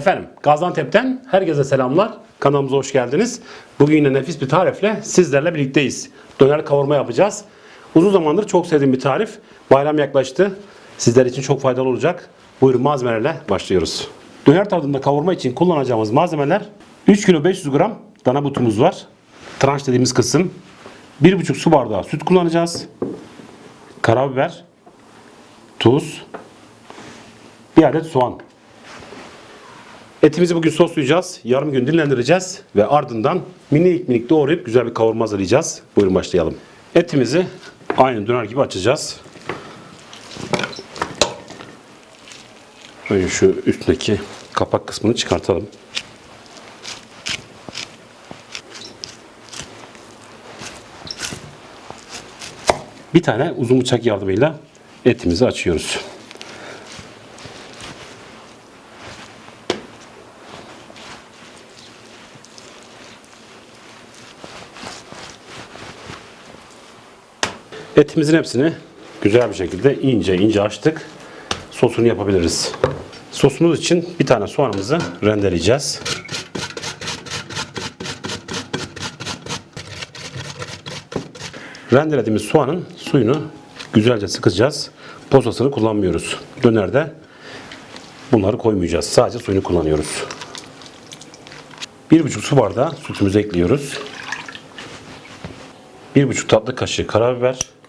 Efendim Gaziantep'ten herkese selamlar. Kanalımıza hoş geldiniz. Bugün yine nefis bir tarifle sizlerle birlikteyiz. Döner kavurma yapacağız. Uzun zamandır çok sevdiğim bir tarif. Bayram yaklaştı. Sizler için çok faydalı olacak. Buyurun malzemelerle başlıyoruz. Döner tadında kavurma için kullanacağımız malzemeler 3 kilo 500 gram dana butumuz var. Tranş dediğimiz kısım. 1,5 su bardağı süt kullanacağız. Karabiber, tuz, bir adet soğan. Etimizi bugün soslayacağız. Yarım gün dinlendireceğiz. Ve ardından minik minik doğrayıp güzel bir kavurma hazırlayacağız. Buyurun başlayalım. Etimizi aynı döner gibi açacağız. Önce şu üstteki kapak kısmını çıkartalım. Bir tane uzun bıçak yardımıyla etimizi açıyoruz. Etimizin hepsini güzel bir şekilde ince ince açtık. Sosunu yapabiliriz. Sosumuz için bir tane soğanımızı rendeleyeceğiz. Rendelediğimiz soğanın suyunu güzelce sıkacağız. Posasını kullanmıyoruz. Dönerde bunları koymayacağız. Sadece suyunu kullanıyoruz. 1,5 su bardağı sütümüzü ekliyoruz. 1,5 tatlı kaşığı karabiber.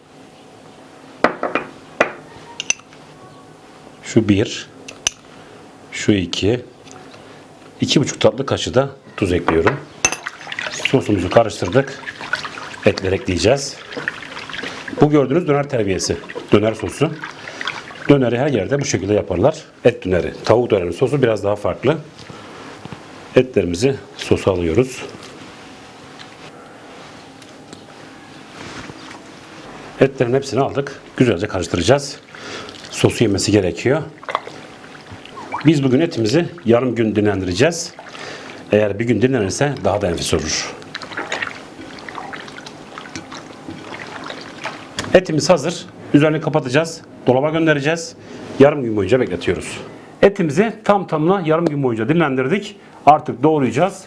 Şu 1. Şu 2. 2,5 tatlı kaşığı da tuz ekliyorum. Sosumuzu karıştırdık. Etler ekleyeceğiz. Bu gördüğünüz döner terbiyesi. Döner sosu. Döneri her yerde bu şekilde yaparlar. Et döneri. Tavuk dönerinin sosu biraz daha farklı. Etlerimizi sosa alıyoruz. Etlerin hepsini aldık. Güzelce karıştıracağız. Sosu yemesi gerekiyor. Biz bugün etimizi yarım gün dinlendireceğiz. Eğer bir gün dinlenirse daha da enfes olur. Etimiz hazır. Üzerini kapatacağız. Dolaba göndereceğiz. Yarım gün boyunca bekletiyoruz. Etimizi tam tamına yarım gün boyunca dinlendirdik. Artık doğrayacağız.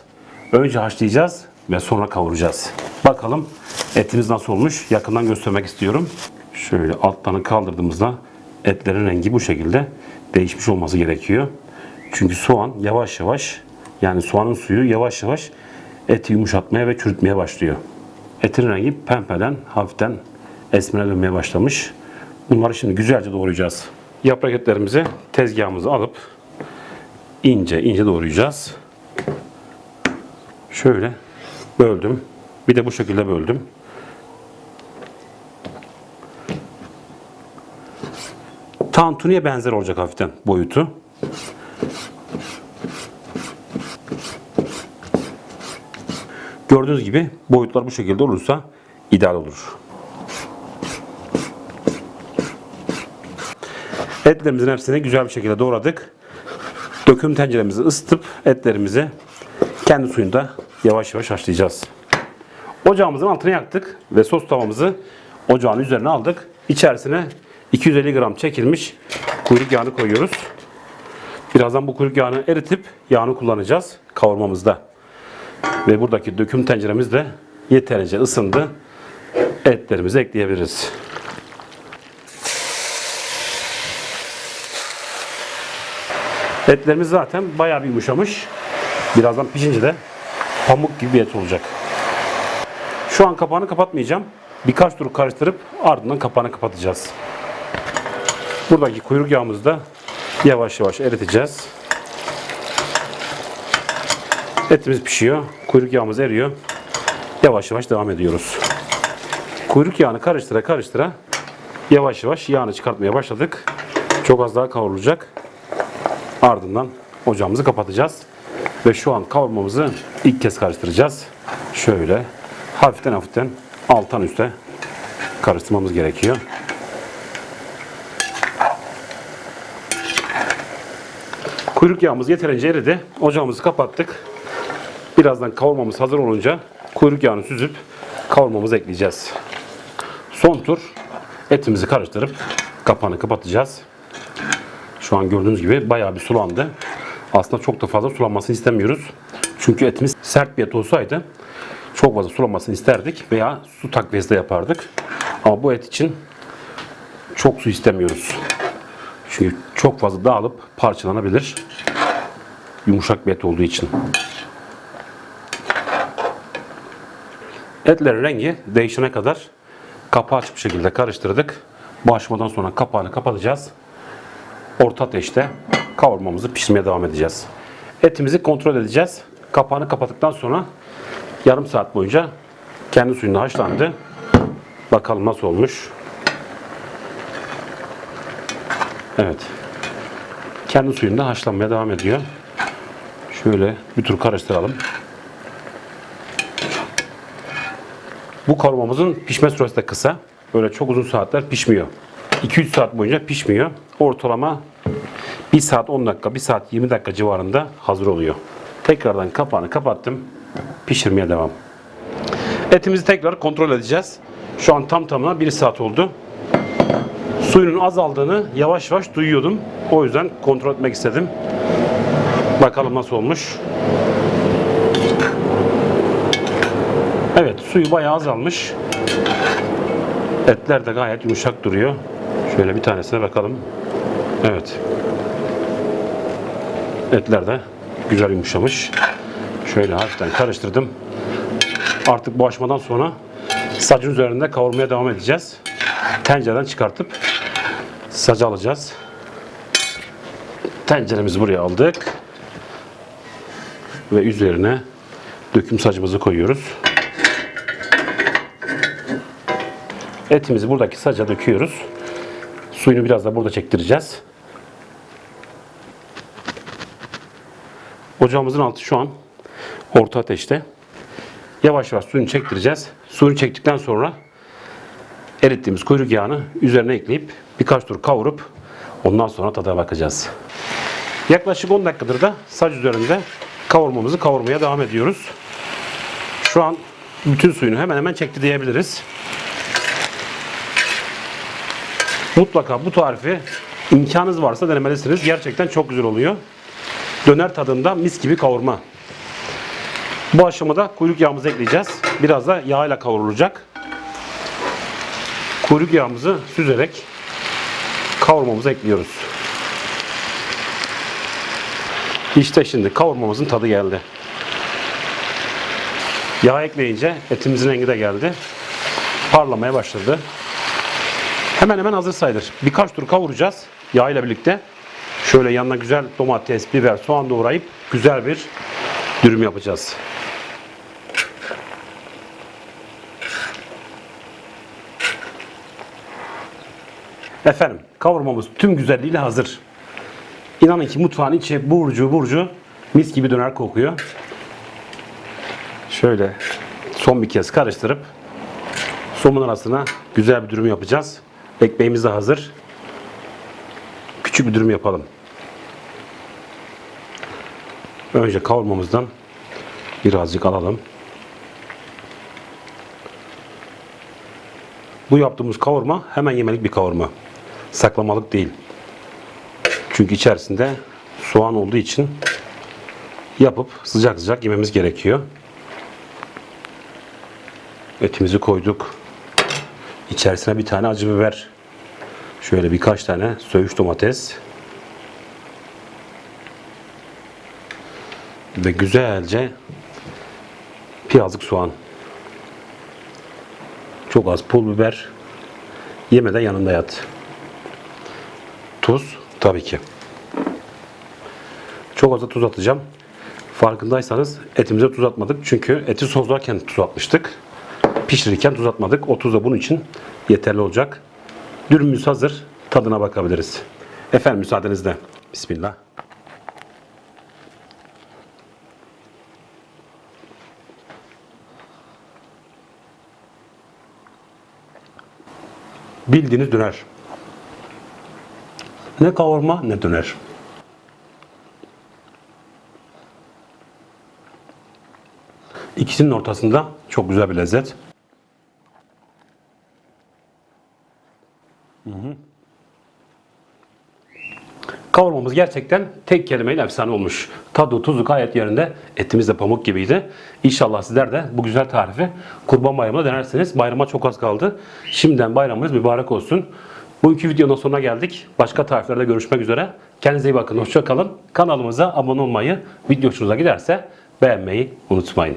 Önce haşlayacağız ve sonra kavuracağız. Bakalım etimiz nasıl olmuş? Yakından göstermek istiyorum. Şöyle altlarını kaldırdığımızda etlerin rengi bu şekilde değişmiş olması gerekiyor. Çünkü soğan yavaş yavaş yani soğanın suyu yavaş yavaş eti yumuşatmaya ve çürütmeye başlıyor. Etin rengi pembeden hafiften esmere dönmeye başlamış. Bunları şimdi güzelce doğrayacağız. Yaprak etlerimizi tezgahımıza alıp ince ince doğrayacağız. Şöyle böldüm. Bir de bu şekilde böldüm. Tantuniye benzer olacak hafiften boyutu. Gördüğünüz gibi boyutlar bu şekilde olursa ideal olur. Etlerimizin hepsini güzel bir şekilde doğradık. Döküm tenceremizi ısıtıp etlerimizi kendi suyunda yavaş yavaş haşlayacağız. Ocağımızın altını yaktık ve sos tavamızı ocağın üzerine aldık. İçerisine 250 gram çekilmiş kuyruk yağını koyuyoruz. Birazdan bu kuyruk yağını eritip yağını kullanacağız kavurmamızda. Ve buradaki döküm tenceremiz de yeterince ısındı. Etlerimizi ekleyebiliriz. Etlerimiz zaten bayağı bir yumuşamış. Birazdan pişince de pamuk gibi bir et olacak. Şu an kapağını kapatmayacağım. Birkaç tur karıştırıp ardından kapağını kapatacağız. Buradaki kuyruk yağımızı da yavaş yavaş eriteceğiz. Etimiz pişiyor. Kuyruk yağımız eriyor. Yavaş yavaş devam ediyoruz. Kuyruk yağını karıştıra karıştıra yavaş yavaş yağını çıkartmaya başladık. Çok az daha kavrulacak. Ardından ocağımızı kapatacağız. Ve şu an kavurmamızı ilk kez karıştıracağız. Şöyle hafiften hafiften alttan üste karıştırmamız gerekiyor. Kuyruk yağımız yeterince eridi. Ocağımızı kapattık. Birazdan kavurmamız hazır olunca kuyruk yağını süzüp kavurmamızı ekleyeceğiz. Son tur etimizi karıştırıp kapağını kapatacağız. Şu an gördüğünüz gibi bayağı bir sulandı. Aslında çok da fazla sulanmasını istemiyoruz. Çünkü etimiz sert bir et olsaydı çok fazla sulamasını isterdik veya su takviyesi de yapardık. Ama bu et için çok su istemiyoruz. Çünkü çok fazla dağılıp parçalanabilir. Yumuşak bir et olduğu için. Etlerin rengi değişene kadar kapağı açık bir şekilde karıştırdık. Bu aşamadan sonra kapağını kapatacağız. Orta ateşte kavurmamızı pişirmeye devam edeceğiz. Etimizi kontrol edeceğiz. Kapağını kapattıktan sonra yarım saat boyunca kendi suyunda haşlandı. Bakalım nasıl olmuş. Evet. Kendi suyunda haşlanmaya devam ediyor. Şöyle bir tur karıştıralım. Bu kavurmamızın pişme süresi de kısa. Böyle çok uzun saatler pişmiyor. 2-3 saat boyunca pişmiyor. Ortalama 1 saat 10 dakika, 1 saat 20 dakika civarında hazır oluyor. Tekrardan kapağını kapattım. Pişirmeye devam. Etimizi tekrar kontrol edeceğiz. Şu an tam tamına 1 saat oldu. Suyunun azaldığını yavaş yavaş duyuyordum. O yüzden kontrol etmek istedim. Bakalım nasıl olmuş. Evet suyu bayağı azalmış. Etler de gayet yumuşak duruyor. Şöyle bir tanesine bakalım. Evet. Etler de güzel yumuşamış. Şöyle hafiften karıştırdım. Artık bu aşamadan sonra sacın üzerinde kavurmaya devam edeceğiz. Tencereden çıkartıp sacı alacağız. Tenceremizi buraya aldık. Ve üzerine döküm sacımızı koyuyoruz. Etimizi buradaki saca döküyoruz. Suyunu biraz da burada çektireceğiz. Ocağımızın altı şu an orta ateşte. Yavaş yavaş suyunu çektireceğiz. Suyunu çektikten sonra erittiğimiz kuyruk yağını üzerine ekleyip birkaç tur kavurup ondan sonra tadına bakacağız. Yaklaşık 10 dakikadır da saç üzerinde kavurmamızı kavurmaya devam ediyoruz. Şu an bütün suyunu hemen hemen çekti diyebiliriz. Mutlaka bu tarifi imkanınız varsa denemelisiniz. Gerçekten çok güzel oluyor. Döner tadında mis gibi kavurma. Bu aşamada kuyruk yağımızı ekleyeceğiz. Biraz da yağ ile kavrulacak. Kuyruk yağımızı süzerek kavurmamıza ekliyoruz. İşte şimdi kavurmamızın tadı geldi. Yağ ekleyince etimizin rengi de geldi. Parlamaya başladı. Hemen hemen hazır sayılır. Birkaç tur kavuracağız yağ ile birlikte. Şöyle yanına güzel domates, biber, soğan doğrayıp güzel bir dürüm yapacağız. Efendim kavurmamız tüm güzelliğiyle hazır. İnanın ki mutfağın içi burcu burcu mis gibi döner kokuyor. Şöyle son bir kez karıştırıp somun arasına güzel bir dürüm yapacağız. Ekmeğimiz de hazır. Küçük bir dürüm yapalım. Önce kavurmamızdan birazcık alalım. Bu yaptığımız kavurma hemen yemelik bir kavurma. Saklamalık değil. Çünkü içerisinde soğan olduğu için yapıp sıcak sıcak yememiz gerekiyor. Etimizi koyduk. İçerisine bir tane acı biber. Şöyle birkaç tane söğüş domates. Ve güzelce piyazlık soğan. Çok az pul biber. Yemeden yanında yat. Tuz tabii ki. Çok az tuz atacağım. Farkındaysanız etimize tuz atmadık. Çünkü eti sozlarken tuz atmıştık. Pişirirken tuz atmadık. O tuz da bunun için yeterli olacak. Dürümümüz hazır. Tadına bakabiliriz. Efendim müsaadenizle. Bismillah. Bildiğiniz döner. Ne kavurma ne döner. İkisinin ortasında çok güzel bir lezzet. Kavurmamız gerçekten tek kelimeyle efsane olmuş. Tadı tuzu gayet yerinde. Etimiz de pamuk gibiydi. İnşallah sizler de bu güzel tarifi kurban bayramında denersiniz. Bayrama çok az kaldı. Şimdiden bayramınız mübarek olsun. Bugünkü videonun sonuna geldik. Başka tariflerde görüşmek üzere. Kendinize iyi bakın. Hoşça kalın. Kanalımıza abone olmayı, video hoşunuza giderse beğenmeyi unutmayın.